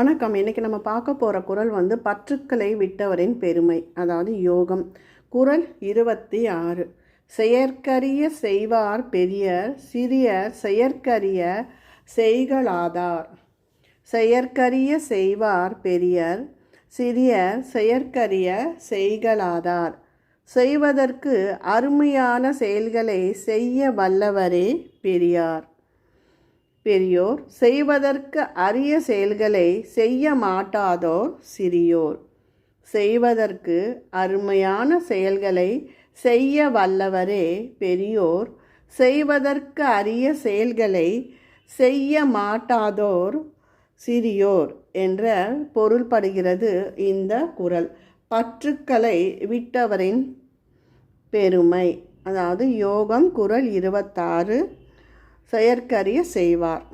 வணக்கம். இன்னைக்கு நம்ம பார்க்க போகிற குரல் வந்து பற்றுக்களை விட்டவரின் பெருமை அதாவது யோகம். குரல் இருபத்தி ஆறு. செயற்கரிய செய்வார் பெரியர் சிறியர் செயற்கரிய செய்களாதார். செயற்கரிய செய்வார் பெரியர் சிறியர் செயற்கரிய செய்களாதார். செய்வதற்கு அருமையான செயல்களை செய்ய வல்லவரே பெரியார். பெரியோர் செய்வதற்கு அரிய செயல்களை செய்ய மாட்டாதோர் சிறியோர். செய்வதற்கு அருமையான செயல்களை செய்ய வல்லவரே பெரியோர். செய்வதற்கு அரிய செயல்களை செய்ய மாட்டாதோர் சிறியோர் என்ற பொருள்படுகிறது இந்த குரல். பற்றுக்களை விட்டவரின் பெருமை. அதாவது யோகம் குரல் இருபத்தாறு செயற்கரிய செய்வார்.